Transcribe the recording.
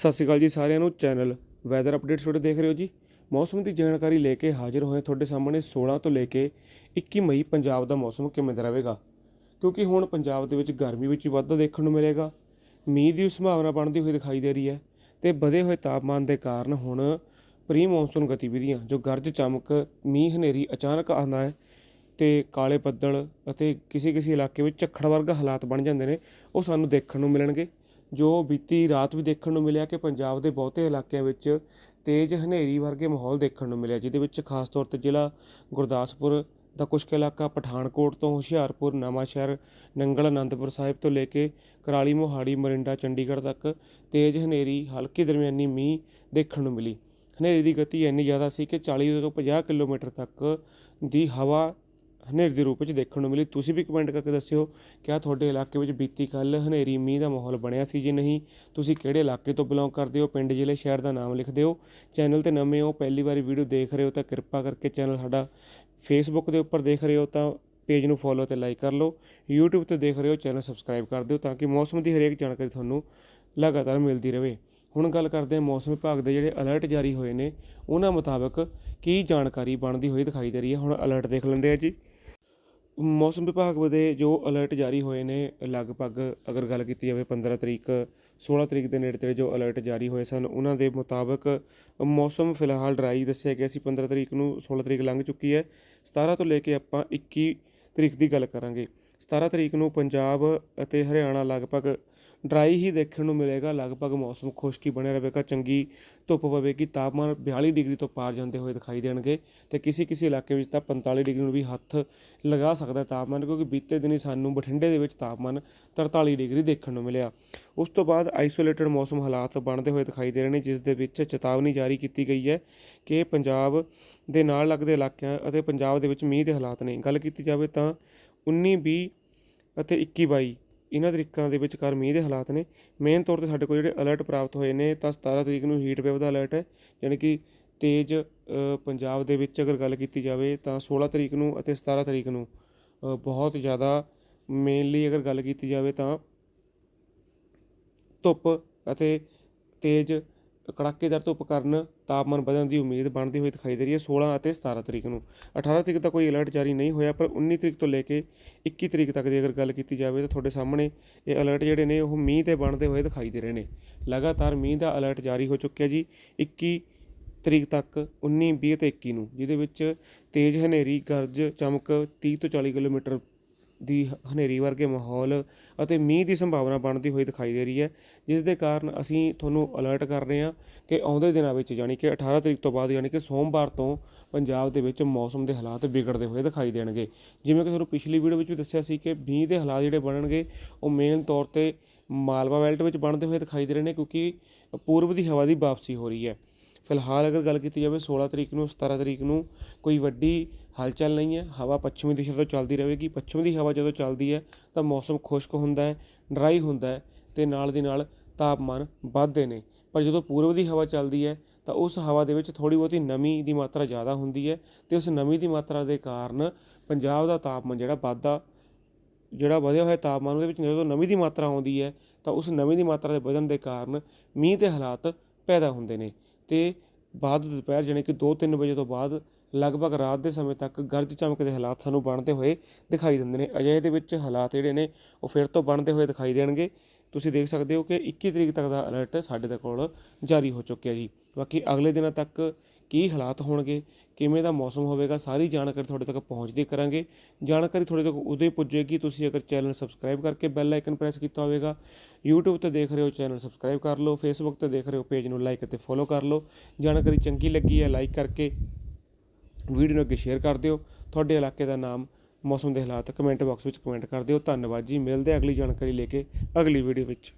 ਸਤਿ ਸ਼੍ਰੀ ਅਕਾਲ ਜੀ ਸਾਰਿਆਂ ਨੂੰ ਚੈਨਲ ਵੈਦਰ ਅਪਡੇਟਸ ਤੁਹਾਡੇ ਦੇਖ ਰਹੇ ਹੋ ਜੀ। ਮੌਸਮ ਦੀ ਜਾਣਕਾਰੀ ਲੈ ਕੇ ਹਾਜ਼ਰ ਹੋਏ ਤੁਹਾਡੇ ਸਾਹਮਣੇ 16 ਤੋਂ ਲੈ ਕੇ 21 ਮਈ ਪੰਜਾਬ ਦਾ ਮੌਸਮ ਕਿਵੇਂ ਦਾ ਰਹੇਗਾ? ਕਿਉਂਕਿ ਹੁਣ ਪੰਜਾਬ ਦੇ ਵਿੱਚ ਗਰਮੀ ਵਿੱਚ ਵਾਧਾ ਦੇਖਣ ਨੂੰ ਮਿਲੇਗਾ। ਮੀਂਹ ਦੀ ਸੰਭਾਵਨਾ ਬਣਦੀ ਹੋਈ ਦਿਖਾਈ ਦੇ ਰਹੀ ਹੈ ਤੇ ਵਧੇ ਹੋਏ ਤਾਪਮਾਨ ਦੇ ਕਾਰਨ ਹੁਣ ਪ੍ਰੀ ਮੌਨਸੂਨ ਗਤੀਵਿਧੀਆਂ, ਜੋ ਗਰਜ, ਚਮਕ, ਮੀਂਹ, ਹਨੇਰੀ ਅਚਾਨਕ ਆਉਂਦਾ ਹੈ ਤੇ ਕਾਲੇ ਬੱਦਲ ਅਤੇ ਕਿਸੇ ਕਿਸੇ ਇਲਾਕੇ ਵਿੱਚ ਝੱਖੜ ਵਰਗਾ ਹਾਲਾਤ ਬਣ ਜਾਂਦੇ ਨੇ, ਉਹ ਸਾਨੂੰ ਦੇਖਣ ਨੂੰ ਮਿਲਣਗੇ। ਜੋ ਬੀਤੀ ਰਾਤ ਵੀ ਦੇਖਣ ਨੂੰ ਮਿਲਿਆ ਕਿ ਪੰਜਾਬ ਦੇ ਬਹੁਤੇ ਇਲਾਕਿਆਂ ਵਿੱਚ ਤੇਜ਼ ਹਨੇਰੀ ਵਰਗੇ ਮਾਹੌਲ ਦੇਖਣ ਨੂੰ ਮਿਲਿਆ, ਜਿਹਦੇ ਵਿੱਚ ਖਾਸ ਤੌਰ ਤੇ ਜ਼ਿਲ੍ਹਾ ਗੁਰਦਾਸਪੁਰ ਦਾ ਕੁਝ ਕੁ ਇਲਾਕਾ ਪਠਾਨਕੋਟ ਤੋਂ ਹੁਸ਼ਿਆਰਪੁਰ, ਨਵਾਂਸ਼ਹਿਰ, ਨੰਗਲ ਆਨੰਦਪੁਰ ਸਾਹਿਬ ਤੋਂ ਲੈ ਕੇ ਕਰਾਲੀ, ਮੋਹਾਲੀ, ਮਰਿੰਡਾ, ਚੰਡੀਗੜ੍ਹ ਤੱਕ ਤੇਜ਼ ਹਨੇਰੀ, ਹਲਕੀ ਦਰਮਿਆਨੀ ਮੀਂਹ ਦੇਖਣ ਨੂੰ ਮਿਲੀ। ਹਨੇਰੀ ਦੀ ਗਤੀ ਇੰਨੀ ਜ਼ਿਆਦਾ ਸੀ ਕਿ 40 ਤੋਂ 50 ਕਿਲੋਮੀਟਰ ਤੱਕ ਦੀ ਹਵਾ ਹਨੇਰੀ ਦੇ ਰੂਪ ਵਿੱਚ ਦੇਖਣ ਨੂੰ ਮਿਲੀ। ਤੁਸੀਂ ਵੀ ਕਮੈਂਟ ਕਰਕੇ ਦੱਸਿਓ ਕਿ ਤੁਹਾਡੇ ਇਲਾਕੇ ਵਿੱਚ ਬੀਤੀ ਕੱਲ ਹਨੇਰੀ, ਮੀਂਹ ਦਾ ਮਾਹੌਲ ਬਣਿਆ ਸੀ ਜੇ ਨਹੀਂ? ਤੁਸੀਂ ਕਿਹੜੇ ਇਲਾਕੇ ਤੋਂ ਬਿਲੋਂਗ ਕਰਦੇ ਹੋ? ਪਿੰਡ, ਜ਼ਿਲ੍ਹੇ, ਸ਼ਹਿਰ ਦਾ ਨਾਮ ਲਿਖ ਦਿਓ ਚੈਨਲ ਤੇ ਨਵੇਂ ਹੋ, ਪਹਿਲੀ ਵਾਰੀ ਵੀਡੀਓ ਦੇਖ ਰਹੇ ਹੋ ਤਾਂ ਕਿਰਪਾ ਕਰਕੇ ਚੈਨਲ ਸਾਡਾ ਫੇਸਬੁੱਕ ਦੇ ਉੱਪਰ ਦੇਖ ਰਹੇ ਹੋ ਤਾਂ ਪੇਜ ਨੂੰ ਫੋਲੋ ਤੇ ਲਾਈਕ ਕਰ ਲਓ। YouTube ਤੇ ਦੇਖ ਰਹੇ ਹੋ ਚੈਨਲ ਸਬਸਕ੍ਰਾਈਬ ਕਰ ਦਿਓ ਤਾਂ ਕਿ ਮੌਸਮ ਦੀ ਹਰੇਕ ਜਾਣਕਾਰੀ ਤੁਹਾਨੂੰ ਲਗਾਤਾਰ ਮਿਲਦੀ ਰਹੇ। ਹੁਣ ਗੱਲ ਕਰਦੇ ਹਾਂ ਮੌਸਮ ਵਿਭਾਗ ਦੇ ਜਿਹੜੇ ਅਲਰਟ ਜਾਰੀ ਹੋਏ ਨੇ, ਉਹਨਾਂ ਮੁਤਾਬਕ ਕੀ ਜਾਣਕਾਰੀ ਬਣਦੀ ਹੋਈ ਦਿਖਾਈ ਦੇ ਰਹੀ ਹੈ। ਹੁਣ ਅਲਰਟ ਦੇਖ ਲੈਂਦੇ ਆ ਜੀ। ਮੌਸਮ ਵਿਭਾਗ ਦੇ ਜੋ ਅਲਰਟ ਜਾਰੀ ਹੋਏ ਨੇ, ਲਗਭਗ ਅਗਰ ਗੱਲ ਕੀਤੀ ਜਾਵੇ 15 ਤਰੀਕ 16 ਤਰੀਕ ਦੇ ਨੇੜੇ ਤੇੜੇ ਜੋ ਅਲਰਟ ਜਾਰੀ ਹੋਏ ਸਨ, ਉਹਨਾਂ ਦੇ ਮੁਤਾਬਕ ਮੌਸਮ ਫਿਲਹਾਲ ਡਰਾਈ ਦੱਸਿਆ ਗਿਆ ਸੀ 15 ਤਰੀਕ ਨੂੰ 16 ਤਰੀਕ ਲੰਘ ਚੁੱਕੀ ਹੈ। 17 ਤੋਂ ਲੈ ਕੇ ਆਪਾਂ 21 ਤਰੀਕ ਦੀ ਗੱਲ ਕਰਾਂਗੇ। 17 ਤਰੀਕ ਨੂੰ ਪੰਜਾਬ ਅਤੇ ਹਰਿਆਣਾ ਲਗਭਗ ਡਰਾਈ ਹੀ ਦੇਖਣ ਨੂੰ ਮਿਲੇਗਾ। ਲਗਭਗ ਮੌਸਮ ਖੁਸ਼ਕੀ ਬਣਿਆ ਰਹੇਗਾ। ਚੰਗੀ ਧੁੱਪ ਪਵੇਗੀ, ਤਾਪਮਾਨ 42 ਡਿਗਰੀ ਤੋਂ ਪਾਰ ਜਾਂਦੇ ਹੋਏ ਦਿਖਾਈ ਦੇਣਗੇ। ਤੇ ਕਿਸੇ ਕਿਸੇ ਇਲਾਕੇ ਵਿੱਚ ਤਾਂ 45 ਡਿਗਰੀ ਨੂੰ ਵੀ ਹੱਥ ਲਗਾ ਸਕਦਾ ਤਾਪਮਾਨ, ਕਿਉਂਕਿ ਬੀਤੇ ਦਿਨੀ ਸਾਨੂੰ ਬਠਿੰਡੇ ਦੇ ਵਿੱਚ ਤਾਪਮਾਨ 43 ਡਿਗਰੀ ਦੇਖਣ ਨੂੰ ਮਿਲਿਆ। ਉਸ ਤੋਂ ਬਾਅਦ ਆਈਸੋਲੇਟਡ ਮੌਸਮ ਹਾਲਾਤ ਬਣਦੇ ਹੋਏ ਦਿਖਾਈ ਦੇ ਰਹੇ ਨੇ, ਜਿਸ ਦੇ ਵਿੱਚ ਚੇਤਾਵਨੀ ਜਾਰੀ ਕੀਤੀ ਗਈ ਹੈ ਕਿ ਪੰਜਾਬ ਦੇ ਨਾਲ ਲੱਗਦੇ ਇਲਾਕਿਆਂ ਅਤੇ ਪੰਜਾਬ ਦੇ ਵਿੱਚ ਮੀਂਹ ਦੇ ਹਾਲਾਤ ਨੇ। ਗੱਲ ਕੀਤੀ ਜਾਵੇ ਤਾਂ 19 20 ਅਤੇ 21 22 ਇਹਨਾਂ ਤਰੀਕਾਂ ਦੇ ਵਿਚਕਾਰ ਮੀਂਹ ਦੇ ਹਾਲਾਤ ਨੇ। ਮੇਨ ਤੌਰ ਤੇ ਸਾਡੇ ਕੋਲ ਜਿਹੜੇ ਅਲਰਟ ਪ੍ਰਾਪਤ ਹੋਏ ਨੇ, ਤਾਂ 17 ਤਰੀਕ ਨੂੰ ਹੀਟ ਵੇਵ ਦਾ ਅਲਰਟ ਹੈ। ਯਾਨੀ ਕਿ ਤੇਜ਼ ਪੰਜਾਬ ਦੇ ਵਿੱਚ ਅਗਰ ਗੱਲ ਕੀਤੀ ਜਾਵੇ, ਤਾਂ 16 ਤਰੀਕ ਨੂੰ ਅਤੇ 17 ਤਰੀਕ ਨੂੰ ਬਹੁਤ ਜ਼ਿਆਦਾ ਮੇਨਲੀ ਅਗਰ ਗੱਲ ਕੀਤੀ ਜਾਵੇ ਤਾਂ ਧੁੱਪ ਅਤੇ ਤੇਜ਼ ਕੜਾਕੇਦਾਰ ਧੁੱਪ ਕਾਰਨ ਤਾਪਮਾਨ ਵਧਣ ਦੀ ਉਮੀਦ ਬਣਦੀ ਹੋਈ ਦਿਖਾਈ ਦੇ ਰਹੀ ਹੈ 16 ਅਤੇ 17 ਤਰੀਕ ਨੂੰ। 18 ਤਰੀਕ ਦਾ ਕੋਈ ਅਲਰਟ ਜਾਰੀ ਨਹੀਂ ਹੋਇਆ, ਪਰ 19 ਤਰੀਕ ਤੋਂ ਲੈ ਕੇ 21 ਤਰੀਕ ਤੱਕ ਦੀ ਅਗਰ ਗੱਲ ਕੀਤੀ ਜਾਵੇ ਤਾਂ ਤੁਹਾਡੇ ਸਾਹਮਣੇ ਇਹ ਅਲਰਟ ਜਿਹੜੇ ਨੇ ਉਹ ਮੀਂਹ ਤੇ ਬਣਦੇ ਹੋਏ ਦਿਖਾਈ ਦੇ ਰਹੇ ਨੇ। ਲਗਾਤਾਰ ਮੀਂਹ ਦਾ ਅਲਰਟ ਜਾਰੀ ਹੋ ਚੁੱਕਿਆ ਜੀ। 21 ਤਰੀਕ ਤੱਕ 19 20 ਤੇ 21 ਨੂੰ, ਜਿਹਦੇ ਵਿੱਚ ਤੇਜ਼ ਹਨੇਰੀ, ਗਰਜ, ਚਮਕ 30 ਤੋਂ 40 ਕਿਲੋਮੀਟਰ ਦੀ ਹਨੇਰੀ ਵਰਗੇ ਮਾਹੌਲ ਅਤੇ ਮੀਂਹ ਦੀ ਸੰਭਾਵਨਾ ਬਣਦੀ ਹੋਈ ਦਿਖਾਈ ਦੇ ਰਹੀ ਹੈ, ਜਿਸ ਦੇ ਕਾਰਨ ਅਸੀਂ ਤੁਹਾਨੂੰ ਅਲਰਟ ਕਰ ਰਹੇ ਹਾਂ ਕਿ ਆਉਂਦੇ ਦਿਨਾਂ ਵਿੱਚ ਯਾਨੀ ਕਿ 18 ਤਰੀਕ ਤੋਂ ਬਾਅਦ ਯਾਨੀ ਕਿ ਸੋਮਵਾਰ ਤੋਂ ਪੰਜਾਬ ਦੇ ਵਿੱਚ ਮੌਸਮ ਦੇ ਹਾਲਾਤ ਵਿਗੜਦੇ ਹੋਏ ਦਿਖਾਈ ਦੇਣਗੇ। ਜਿਵੇਂ ਕਿ ਤੁਹਾਨੂੰ ਪਿਛਲੀ ਵੀਡੀਓ ਵਿੱਚ ਵੀ ਦੱਸਿਆ ਸੀ ਕਿ ਮੀਂਹ ਦੇ ਹਾਲਾਤ ਜਿਹੜੇ ਬਣਨਗੇ, ਉਹ ਮੇਨ ਤੌਰ ਤੇ ਮਾਲਵਾ ਬੈਲਟ ਵਿੱਚ ਬਣਦੇ ਹੋਏ ਦਿਖਾਈ ਦੇ ਰਹੇ ਨੇ ਕਿਉਂਕਿ ਪੂਰਬ ਦੀ ਹਵਾ ਦੀ ਵਾਪਸੀ ਹੋ ਰਹੀ ਹੈ। ਫਿਲਹਾਲ ਅਗਰ ਗੱਲ ਕੀਤੀ ਜਾਵੇ 16 ਤਰੀਕ ਨੂੰ 17 ਤਰੀਕ ਨੂੰ ਕੋਈ ਵੱਡੀ ਹਲਚਲ ਨਹੀਂ ਹੈ, ਹਵਾ ਪੱਛਮੀ ਦਿਸ਼ਾ ਤੋਂ ਚੱਲਦੀ ਰਹੇਗੀ। ਪੱਛਮ ਦੀ ਹਵਾ ਜਦੋਂ ਚੱਲਦੀ ਹੈ, ਤਾਂ ਮੌਸਮ ਖੁਸ਼ਕ ਹੁੰਦਾ ਹੈ, ਡਰਾਈ ਹੁੰਦਾ ਹੈ ਤੇ ਨਾਲ ਦੀ ਨਾਲ ਤਾਪਮਾਨ ਵੱਧਦੇ ਨੇ। ਪਰ ਜਦੋਂ ਪੂਰਬ ਦੀ ਹਵਾ ਚੱਲਦੀ ਹੈ, ਤਾਂ ਉਸ ਹਵਾ ਦੇ ਵਿੱਚ ਥੋੜੀ ਬਹੁਤੀ ਨਮੀ ਦੀ ਮਾਤਰਾ ਜ਼ਿਆਦਾ ਹੁੰਦੀ ਹੈ ਤੇ ਉਸ ਨਮੀ ਦੀ ਮਾਤਰਾ ਦੇ ਕਾਰਨ ਪੰਜਾਬ ਦਾ ਤਾਪਮਾਨ ਜਿਹੜਾ ਵੱਧਦਾ, ਜਿਹੜਾ ਵਧਿਆ ਹੋਇਆ ਤਾਪਮਾਨ ਉਹਦੇ ਵਿੱਚ ਜਦੋਂ ਨਮੀ ਦੀ ਮਾਤਰਾ ਆਉਂਦੀ ਹੈ, ਤਾਂ ਉਸ ਨਮੀ ਦੀ ਮਾਤਰਾ ਦੇ ਵਧਣ ਦੇ ਕਾਰਨ ਮੀਂਹ ਦੇ ਹਾਲਾਤ ਪੈਦਾ ਹੁੰਦੇ ਨੇ। ਤੇ ਬਾਅਦ ਦੁਪਹਿਰ ਜਾਣੀ ਕਿ 2-3 ਵਜੇ ਤੋਂ ਬਾਅਦ ਲਗਭਗ ਰਾਤ ਦੇ ਸਮੇਂ ਤੱਕ ਗਰਜ ਚਮਕ ਦੇ ਹਾਲਾਤ ਸਾਨੂੰ ਬਣਦੇ ਹੋਏ ਦਿਖਾਈ ਦਿੰਦੇ ਨੇ। ਅਜਿਹੇ ਦੇ ਵਿੱਚ ਹਾਲਾਤ ਜਿਹੜੇ ਨੇ, ਉਹ ਫਿਰ ਤੋਂ ਬਣਦੇ ਹੋਏ ਦਿਖਾਈ ਦੇਣਗੇ। ਤੁਸੀਂ ਦੇਖ ਸਕਦੇ ਹੋ ਕਿ 21 ਤਰੀਕ ਤੱਕ ਦਾ ਅਲਰਟ ਸਾਡੇ ਦੇ ਕੋਲ ਜਾਰੀ ਹੋ ਚੁੱਕਿਆ ਜੀ। ਬਾਕੀ ਅਗਲੇ ਦਿਨਾਂ ਤੱਕ ਕੀ ਹਾਲਾਤ ਹੋਣਗੇ, ਕਿਵੇਂ ਦਾ ਮੌਸਮ ਹੋਵੇਗਾ, ਸਾਰੀ ਜਾਣਕਾਰੀ ਤੁਹਾਡੇ ਤੱਕ ਪਹੁੰਚਦੀ ਕਰਾਂਗੇ। ਜਾਣਕਾਰੀ ਤੁਹਾਡੇ ਤੱਕ ਉਦੋਂ ਹੀ ਪੁੱਜੇਗੀ, ਤੁਸੀਂ ਅਗਰ ਚੈਨਲ ਸਬਸਕ੍ਰਾਈਬ ਕਰਕੇ ਬੈਲ ਆਈਕਨ ਪ੍ਰੈਸ ਕੀਤਾ ਹੋਵੇਗਾ। YouTube ਤੇ ਦੇਖ ਰਹੇ ਹੋ ਚੈਨਲ ਸਬਸਕ੍ਰਾਈਬ ਕਰ ਲਓ, Facebook ਤੇ ਦੇਖ ਰਹੇ ਹੋ ਪੇਜ ਨੂੰ ਲਾਈਕ ਅਤੇ ਫੋਲੋ ਕਰ ਲਓ। ਜਾਣਕਾਰੀ ਚੰਗੀ ਲੱਗੀ ਹੈ ਲਾਈਕ ਕਰਕੇ ਵੀਡੀਓ ਨੂੰ ਅੱਗੇ ਸ਼ੇਅਰ ਕਰ ਦਿਓ। ਤੁਹਾਡੇ ਇਲਾਕੇ ਦਾ ਨਾਮ, ਮੌਸਮ ਦੇ ਹਾਲਾਤ ਕਮੈਂਟ ਬਾਕਸ ਵਿੱਚ ਕਮੈਂਟ ਕਰ ਦਿਓ। ਧੰਨਵਾਦ ਜੀ। ਮਿਲਦੇ ਅਗਲੀ ਜਾਣਕਾਰੀ ਲੈ ਕੇ ਅਗਲੀ ਵੀਡੀਓ ਵਿੱਚ।